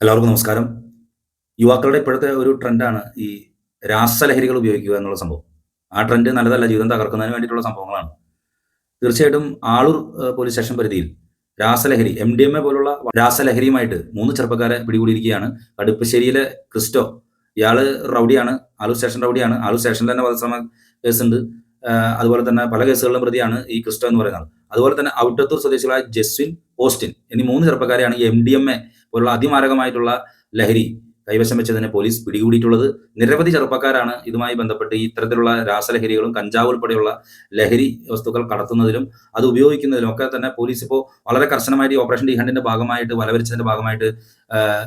എല്ലാവർക്കും നമസ്കാരം. യുവാക്കളുടെ ഇപ്പോഴത്തെ ഒരു ട്രെൻഡാണ് ഈ രാസലഹരികൾ ഉപയോഗിക്കുക എന്നുള്ള സംഭവം. ആ ട്രെൻഡ് നല്ലതല്ല ജീവിതം തകർക്കുന്നതിന് വേണ്ടിയിട്ടുള്ള സംഭവങ്ങളാണ്. തീർച്ചയായിട്ടും ആളൂർ പോലീസ് സ്റ്റേഷൻ പരിധിയിൽ രാസലഹരി എം ഡി എം എ പോലുള്ള രാസലഹരിയുമായിട്ട് മൂന്ന് ചെറുപ്പക്കാരെ പിടികൂടിയിരിക്കുകയാണ്. കടുപ്പശ്ശേരിയിലെ ക്രിസ്റ്റോ ഇയാൾ റൗഡിയാണ് ആളൂർ സ്റ്റേഷൻ റൗഡിയാണ്. ആളൂർ സ്റ്റേഷനിൽ തന്നെ വധശ്രമ കേസുണ്ട്. അതുപോലെ തന്നെ പല കേസുകളിലും പ്രതിയാണ് ഈ ക്രിസ്റ്റോ എന്ന് പറയുന്നത്. അതുപോലെ തന്നെ ഔട്ടത്തൂർ സ്വദേശികളായ ജസ്വിൻ ഓസ്റ്റിൻ എന്നീ മൂന്ന് ചെറുപ്പക്കാരെയാണ് എം ഡി എം എ പോലുള്ള അതിമാരകമായിട്ടുള്ള ലഹരി കൈവശം വെച്ചതിനെ പോലീസ് പിടികൂടിയിട്ടുള്ളത്. നിരവധി ചെറുപ്പക്കാരാണ് ഇതുമായി ബന്ധപ്പെട്ട് ഇത്തരത്തിലുള്ള രാസലഹരികളും കഞ്ചാവ് ഉൾപ്പെടെയുള്ള ലഹരി വസ്തുക്കൾ കടത്തുന്നതിലും അത് ഉപയോഗിക്കുന്നതിലും ഒക്കെ തന്നെ പോലീസ് ഇപ്പോൾ വളരെ കർശനമായിട്ട് ഈ ഓപ്പറേഷൻ ഡി ഹണ്ടിന്റെ ഭാഗമായിട്ട് വലവരിച്ചതിന്റെ ഭാഗമായിട്ട്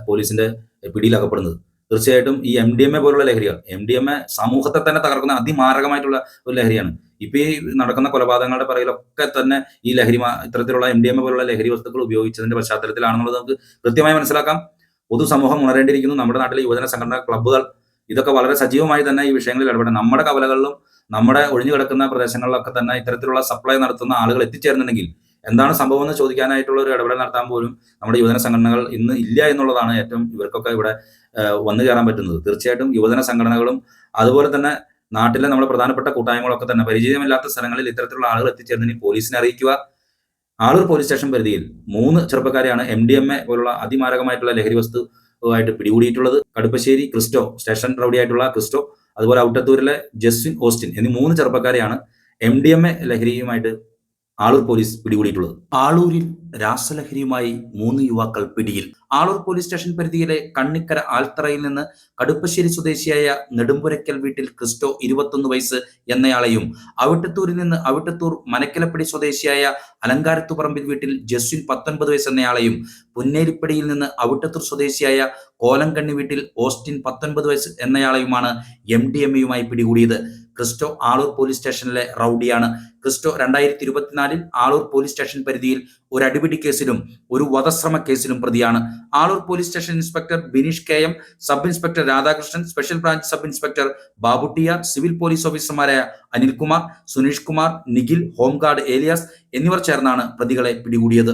പോലീസിന്റെ പിടിയിലകപ്പെടുന്നത് തീർച്ചയായിട്ടും ഈ എം ഡി എം എ പോലുള്ള ലഹരികൾ എം ഡി എം എ സമൂഹത്തെ തന്നെ തകർക്കുന്ന അതിമാരകമായിട്ടുള്ള ഒരു ലഹരിയാണ്. ഇപ്പൊ ഈ നടക്കുന്ന കൊലപാതകങ്ങളുടെ പറയിലൊക്കെ തന്നെ ഈ ലഹരി ഇത്തരത്തിലുള്ള എം ഡി എം പോലുള്ള ലഹരി വസ്തുക്കൾ ഉപയോഗിച്ചതിന്റെ പശ്ചാത്തലത്തിലാണെന്നുള്ളത് നമുക്ക് കൃത്യമായി മനസ്സിലാക്കാം. പൊതുസമൂഹം ഉണരേണ്ടിയിരിക്കുന്നു. നമ്മുടെ നാട്ടിലെ യുവജന സംഘടനാ ക്ലബ്ബുകൾ ഇതൊക്കെ വളരെ സജീവമായി തന്നെ ഈ വിഷയങ്ങളിൽ ഇടപെടണം നമ്മുടെ കവലകളിലും നമ്മുടെ ഒഴിഞ്ഞു കിടക്കുന്ന പ്രദേശങ്ങളിലൊക്കെ തന്നെ ഇത്തരത്തിലുള്ള സപ്ലൈ നടത്തുന്ന ആളുകൾ എത്തിച്ചേരുന്നുണ്ടെങ്കിൽ എന്താണ് സംഭവം എന്ന് ചോദിക്കാനായിട്ടുള്ള ഒരു ഇടപെടൽ നടത്താൻ പോലും നമ്മുടെ യുവജന സംഘടനകൾ ഇന്ന് ഇല്ല എന്നുള്ളതാണ് ഏറ്റവും ഇവർക്കൊക്കെ ഇവിടെ വന്നു കയറാൻ പറ്റുന്നത്. തീർച്ചയായിട്ടും യുവജന സംഘടനകളും അതുപോലെ തന്നെ നാട്ടിലെ നമ്മുടെ പ്രധാനപ്പെട്ട കൂട്ടായ്മകളൊക്കെ തന്നെ പരിചയമില്ലാത്ത സ്ഥലങ്ങളിൽ ഇത്തരത്തിലുള്ള ആളുകൾ എത്തിച്ചേർന്നതിന് പോലീസിനെ അറിയിക്കുക. ആളൂർ പോലീസ് സ്റ്റേഷൻ പരിധിയിൽ മൂന്ന് ചെറുപ്പക്കാരെയാണ് എം ഡി എം എ പോലുള്ള അതിമാരകമായിട്ടുള്ള ലഹരി വസ്തു ആയിട്ട് പിടികൂടിയിട്ടുള്ളത്. കടുപ്പശ്ശേരി ക്രിസ്റ്റോ സ്റ്റേഷൻ റൗഡിയായിട്ടുള്ള ക്രിസ്റ്റോ അതുപോലെ ഔട്ടത്തൂരിലെ ജസ്വിൻ ഓസ്റ്റിൻ എന്നീ മൂന്ന് ചെറുപ്പക്കാരെയാണ് എം ഡി എം എ ലഹരിയുമായിട്ട് ആളൂർ പോലീസ് പിടികൂടിയിട്ടുള്ളത്. ആളൂരിൽ രാസലഹരിയുമായി മൂന്ന് യുവാക്കൾ പിടിയിൽ. ആളൂർ പോലീസ് സ്റ്റേഷൻ പരിധിയിലെ കണ്ണിക്കര ആൽത്തറയിൽ നിന്ന് കടുപ്പശ്ശേരി സ്വദേശിയായ നെടുമ്പുരയ്ക്കൽ വീട്ടിൽ ക്രിസ്റ്റോ ഇരുപത്തൊന്ന് വയസ്സ് എന്നയാളെയും അവിട്ടത്തൂരിൽ നിന്ന് അവിട്ടത്തൂർ മനക്കലപ്പടി സ്വദേശിയായ അലങ്കാരത്തുപറമ്പിൽ വീട്ടിൽ ജസ്വിൻ പത്തൊൻപത് വയസ്സ് എന്നയാളെയും പുന്നേരിപ്പടിയിൽ നിന്ന് അവിട്ടത്തൂർ സ്വദേശിയായ കോലങ്കണ്ണി വീട്ടിൽ ഓസ്റ്റിൻ പത്തൊൻപത് വയസ്സ് എന്നയാളെയുമാണ് എം ഡി എം പിടികൂടിയത്. ക്രിസ്റ്റോ ആളൂർ പോലീസ് സ്റ്റേഷനിലെ റൌഡിയാണ്. ക്രിസ്റ്റോ രണ്ടായിരത്തി ഇരുപത്തിനാലിൽ ആളൂർ പോലീസ് സ്റ്റേഷൻ പരിധിയിൽ ഒരു അടിപിടി കേസിലും ഒരു വധശ്രമ കേസിലും പ്രതിയാണ്. Aloor police station inspector Bineesh K M sub inspector Radhakrishnan special branch sub inspector ബാബുട്ടിയ civil police ഓഫീസർമാരായ Anilkumar Suneesh Kumar Nikhil home guard Elias എന്നിവർ ചേർന്നാണ് പ്രതികളെ പിടികൂടിയത്.